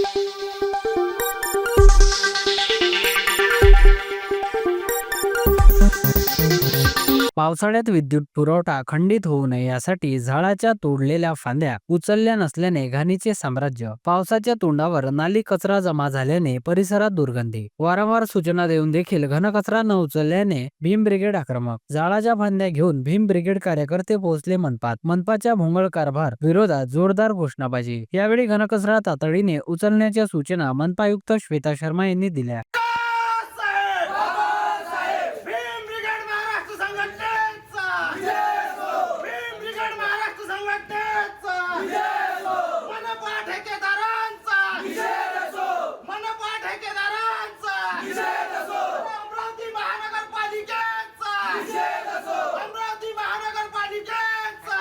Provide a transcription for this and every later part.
Thank you. पावसाळ्यात विद्युत पुरवठा खंडित होऊ नये यासाठी झाडाच्या तोडलेल्या फांद्या उचलल्या नसल्याने घाणीचे साम्राज्य पावसाच्या तोंडावर नाली कचरा जमा झाल्याने परिसरात दुर्गंधी. वारंवार सूचना देऊन देखील घनकचरा न उचलल्याने भीम ब्रिगेड आक्रमक. झाडाच्या फांद्या घेऊन भीम ब्रिगेड कार्यकर्ते पोहोचले मनपात. मनपाच्या भोंगळ कारभार विरोधात जोरदार घोषणाबाजी. यावेळी घनकचरा तातडीने उचलण्याच्या सूचना मनपायुक्त श्वेता शर्मा यांनी दिल्या भीम ब्रिगेड महाराष्ट्र संघटनेचा भीम ब्रिगेड महाराष्ट्र संघटनेचा मनपा ठेकेदारांचा मनपा ठेकेदारांचा अमरावती महानगरपालिकेचा अमरावती महानगरपालिकेचा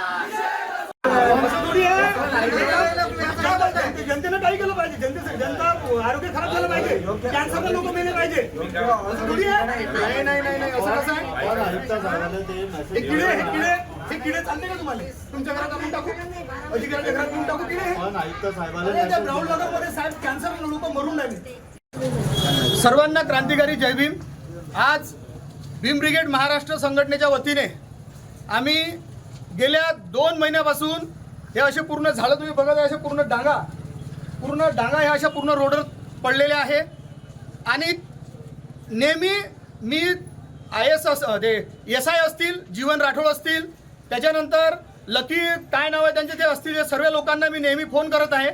जनतेनं काही केलं पाहिजे. जनते जनता आरोग्य खराब झालं पाहिजे. कॅन्सरचे लोक मेले पाहिजे. असं थोडी आहे? नाही नाही नाही नाही. असं कसं आहे? हे किडे हे किडे हे किडे चालते का तुम्हाला? तुमच्या घरात आपण टाकू? अधिकाऱ्याच्या घरात घेऊन टाकू किडे? हे? अरे, त्या ब्राऊन मध्ये साहेब कॅन्सर लोक मरून राहिले सर्वांना क्रांतिकारी जय भीम. आज भीम ब्रिगेड महाराष्ट्र संघटनेच्या वतीने आम्ही गेल्या दोन महिन्यापासून हे असे पूर्ण झाडं तुम्ही बघत आहे असे पूर्ण डांगा पूर्ण डांगा ह्या अशा पूर्ण रोडवर पडलेल्या आहे. आणि नेहमी मी आय एस अस ते एस आय असतील जीवन राठोड असतील त्याच्यानंतर लकी काय नाव आहे त्यांचे ते असतील या सर्व लोकांना मी नेहमी फोन करत आहे.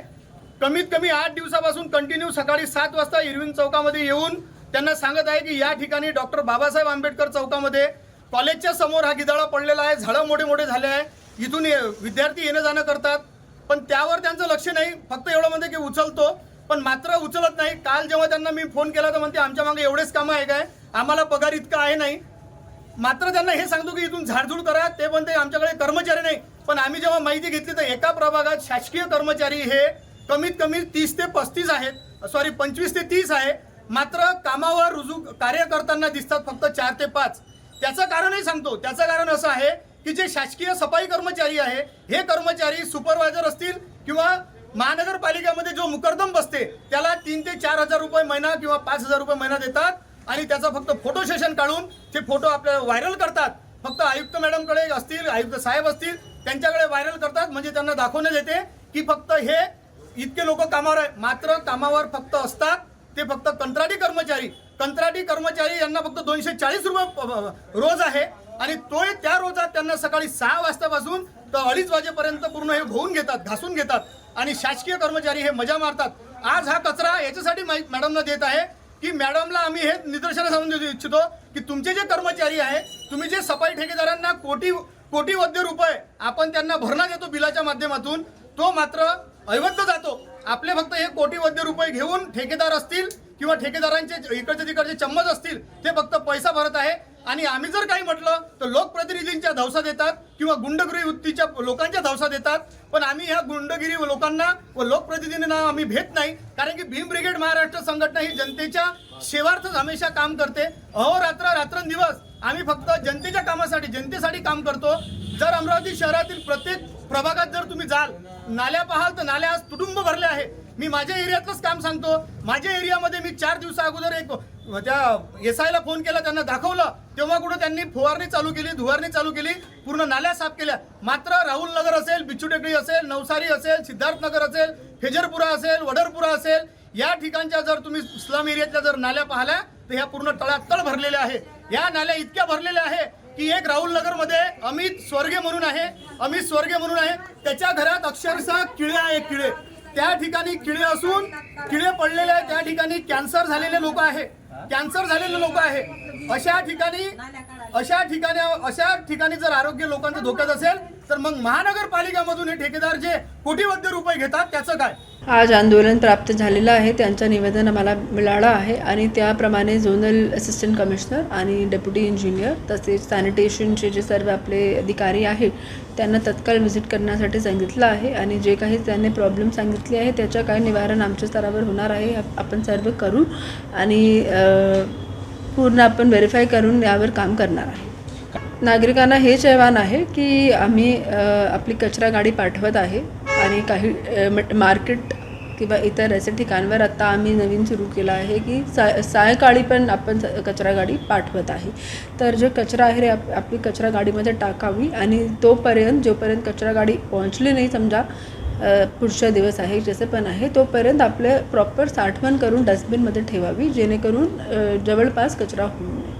कमीत कमी आठ दिवसापासून कंटिन्यू सकाळी सात वाजता इरविन चौकामध्ये येऊन त्यांना सांगत आहे की या ठिकाणी डॉक्टर बाबासाहेब आंबेडकर चौकामध्ये कॉलेजच्या समोर हा गिदाळा पडलेला आहे. झाडं मोठे मोठे झाले आहे. इथून ये- विद्यार्थी येणं जाणं करतात. पण त्यावर त्यांचं लक्ष नाही. फक्त एवढं म्हणते की उचलतो. पण मात्र उचलत नाही. काल जेव्हा त्यांना मी फोन केला तर म्हणते आमच्या मागे एवढेच कामं आहे काय? आम्हाला पगार इतका आहे नाही. मात्र त्यांना हे सांगतो की इथून झाडझूड करा. ते म्हणते आमच्याकडे कर्मचारी नाही. पण आम्ही जेव्हा माहिती घेतली तर एका प्रभागात शासकीय कर्मचारी हे कमीत कमी तीस ते पस्तीस आहेत. सॉरी पंचवीस ते तीस आहे. मात्र कामावर रुजू कार्य करताना दिसतात फक्त चार ते पाच. त्याचं कारणही सांगतो. त्याचं कारण असं आहे की जे शासकीय सफाई कर्मचारी आहे हे कर्मचारी सुपरवायझर असतील किंवा महानगरपालिकेमध्ये जो मुकरदम बसते त्याला तीन ते चार हजार रुपये महिना किंवा पाच हजार रुपये महिना देतात आणि त्याचा फक्त फोटो सेशन काढून ते फोटो आपल्याला व्हायरल करतात. फक्त आयुक्त मॅडमकडे असतील आयुक्त साहेब असतील त्यांच्याकडे व्हायरल करतात म्हणजे त्यांना दाखवण्यात येते की फक्त हे इतके लोक कामावर आहे. मात्र कामावर फक्त असतात ते फक्त कंत्राटी कर्मचारी. कंत्राटी कर्मचारी यांना फक्त दोनशे चाळीस रुपये रोज आहे. आणि तोही त्या रोजात त्यांना सकाळी सहा वाजतापासून तर अडीच वाजेपर्यंत पूर्ण हे होऊन घेतात घासून घेतात. आणि शासकीय कर्मचारी हे मजा मारतात. आज हा कचरा याच्यासाठी माहीत मॅडमना देत आहे की मॅडमला आम्ही हे निदर्शनास आणून देऊ इच्छितो की तुमचे जे कर्मचारी आहे तुम्ही जे सफाई ठेकेदारांना कोटी कोटीवद्य रुपये आपण त्यांना भरणा देतो बिलाच्या माध्यमातून तो मात्र ऐवत जातो. आपले फक्त हे कोटीवद्य रुपये घेऊन ठेकेदार असतील किंवा ठेकेदारांचे इकडचे तिकडचे चम्मच असतील ते फक्त पैसा भरत आहे. आणि आम्ही जर काही म्हटलं तर लोकप्रतिनिधींच्या धावसा देतात किंवा गुंडगिरी वृत्तीच्या लोकांच्या धावसा देतात. पण आम्ही ह्या गुंडगिरी लोकांना व लोकप्रतिनिधींना आम्ही भेट नाही कारण की भीम ब्रिगेड महाराष्ट्र संघटना ही जनतेच्या सेवार्थच हमेशा काम करते. अहोरात्र रात्रंदिवस आम्ही फक्त जनतेच्या कामासाठी जनतेसाठी काम करतो. जर अमरावती शहरातील प्रत्येक प्रभागात नाल्या पाहाल तर नाल्या आज तुटुंब भरले आहे. मी माझ्या एरियातलंच काम सांगतो. माझ्या एरियामध्ये मी चार दिवसा अगोदर एक त्या एस आयला फोन केला त्यांना दाखवलं. तेव्हा कुठं त्यांनी फवारणी चालू केली धुवारणी चालू केली पूर्ण नाल्या साफ केल्या. मात्र राहुल नगर असेल बिच्छूटेकडी असेल नवसारी असेल सिद्धार्थनगर असेल फेजरपुरा असेल वडरपुरा असेल या ठिकाणच्या जर तुम्ही स्लम एरियातल्या जर नाल्या पाहिल्या तर ह्या पूर्ण तळातळ भरलेल्या आहे. या नाल्या इतक्या भरलेल्या आहे की एक राहुल नगरमध्ये अमित स्वर्गे म्हणून आहे. अमित स्वर्गे म्हणून आहे. त्याच्या घरात अक्षरशः किळे आहे किळे त्या ठिकाणी किळे असून किळे पडलेले आहे त्या ठिकाणी कॅन्सर झालेले लोक आहे कॅन्सर झालेले लोक आहे अशा ठिकाणी अशा ठिकाणी अशा ठिकाणी जर आरोग्य लोकांचं धोक्यात असेल तर मग महानगरपालिकामधून हे ठेकेदार जे कोटीबद्ध रुपये घेतात त्याचं काय? आज आंदोलन प्राप्त झालेलं आहे. त्यांचं निवेदन आम्हाला मिळालं आहे आणि त्याप्रमाणे झोनल असिस्टंट कमिशनर आणि डेप्युटी इंजिनियर तसेच सॅनिटेशनचे जे सर्व आपले अधिकारी आहेत त्यांना तत्काळ व्हिजिट करण्यासाठी सांगितलं आहे आणि जे काही त्यांनी प्रॉब्लेम सांगितले आहे त्याच्या काय निवारण आमच्या स्तरावर होणार आहे आपण सर्व करू आणि पूर्ण आपण व्हेरीफाय करून यावर काम करणार आहे. नागरिकांना हेच आव्हान आहे की आम्ही आपली कचरा गाडी पाठवत आहे. आणि काही मार्केट किंवा इतर असे ठिकाणवर आत्ता आम्ही नवीन सुरू केलं आहे की साय सायंकाळी पण आपण स- कचरा गाडी पाठवत आहे. तर जे कचरा आहे आप आपली कचरा गाडीमध्ये टाकावी आणि तोपर्यंत जोपर्यंत कचरा गाडी पोहोचली नाही समजा अ, पुढचा दिवस आहे जसे पण आहे तोपर्यंत आपले प्रॉपर साठवण करून डस्टबिनमध्ये ठेवावी जेणेकरून जवळपास कचरा होऊ